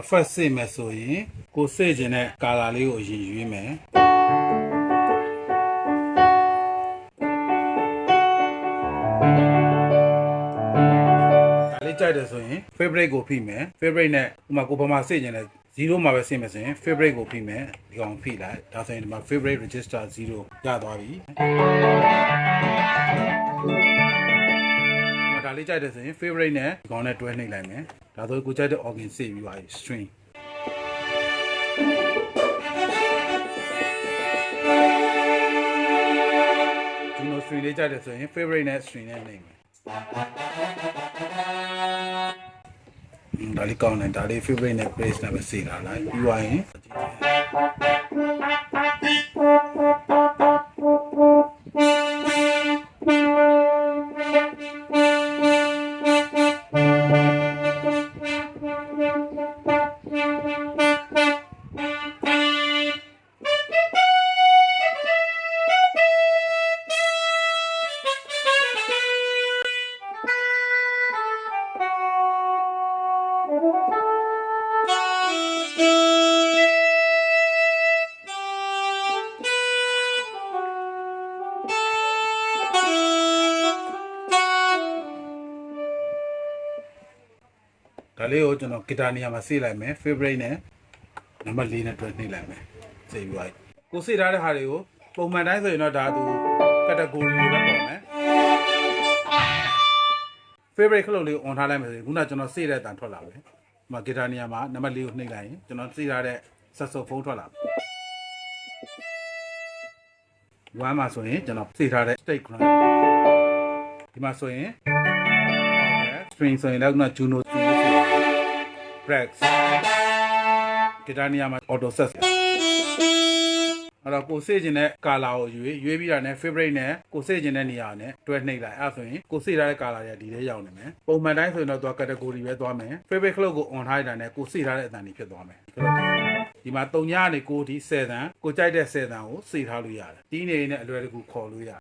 အဖက်စိတ်မယ်ဆိုရင်ကိုစိတ်ခြင်းတဲ့ကာလာလေးကိုအရင်ရွေးမယ်ဒါလေးကြိုက်တယ်ဆိုရင် favorite ကိုဖိမယ် favorite နဲ့ဥမာကိုဘာမှစိတ်ခြင်းတဲ့0မှာပဲစိတ်မယ်ဆိုရင် favorite ကိုဖိမယ်ဒီကောင်ဖိလိုက်ဒါဆိုရင်ဒီမှာ favorite register 0ရသွားပြီဒါလေးကြိုက်တယ်ဆိုရင် favorite နဲ့ဒီကောင်နဲ့တွဲနှိပ်လိုက်မယ် ဒါဆိုကိုကြိုက်တဲ့ organ စိတ်ပြီးပါပြီ string ကျွန်တော် string လေးကြိုက်တယ်ဆိုရင် favorite နဲ့ string နဲ့နှိပ်မယ်อืมဒါလေးကောင်းတယ်ဒါလေး favorite နဲ့ place နဲ့ပဲစေတာလိုက်ပြီးသွားရင် ဒါလေးကိုကျွန်တော်ဂီတာနေရာမှာစေလိုက်မယ် favorite နဲ့နံပါတ်4နဲ့တွဲနှိပ်လိုက်မယ်စေပြီးသွားပြီကိုစေထားတဲ့ဟာတွေကိုပုံမှန်တိုင်းဆိုရင်တော့ဒါသူ category တွေပဲပေါ်မယ် favorite ခလုတ်လေးကို on ထားလိုက်မယ်ဆိုရင်ခုနကကျွန်တော်စေတဲ့အတန်ထွက်လာမယ်ဒီမှာဂီတာနေရာမှာနံပါတ်4ကိုနှိပ်လိုက်ရင်ကျွန်တော်စေထားတဲ့ saxophone ထွက်လာမယ်ဝမ်းမှာဆိုရင်ကျွန်တော်စေထားတဲ့ state drum ဒီမှာဆိုရင် string ဆိုရင်လည်းခုန Juno string လို့ဆိုရင် Brex ဂီတာနေရာမှာ auto set အဲ့တော့ကိုစေ့ခြင်းတဲ့ကာလာကိုရွေးရွေးပြီးတာနဲ့ favorite နဲ့ကိုစေ့ခြင်းတဲ့နေရာနဲ့တွဲနှိပ်လိုက်အဲ့ဒါဆိုရင်ကိုစေ့ထားတဲ့ကာလာတွေကဒီထဲရောက်နေမယ်ပုံမှန်တိုင်းဆိုရင်တော့သူက category ပဲသွားမယ် favorite club ကို on ထားရတာနဲ့ကိုစေ့ထားတဲ့အတန်တွေဖြစ်သွားမယ်ဒီမှာ3ညကနေ9ထိ10တန်ကိုကြိုက်တဲ့10တန်ကိုစေ့ထားလို့ရတယ်တီးနေနဲ့အလွယ်တကူခေါ်လို့ရတယ်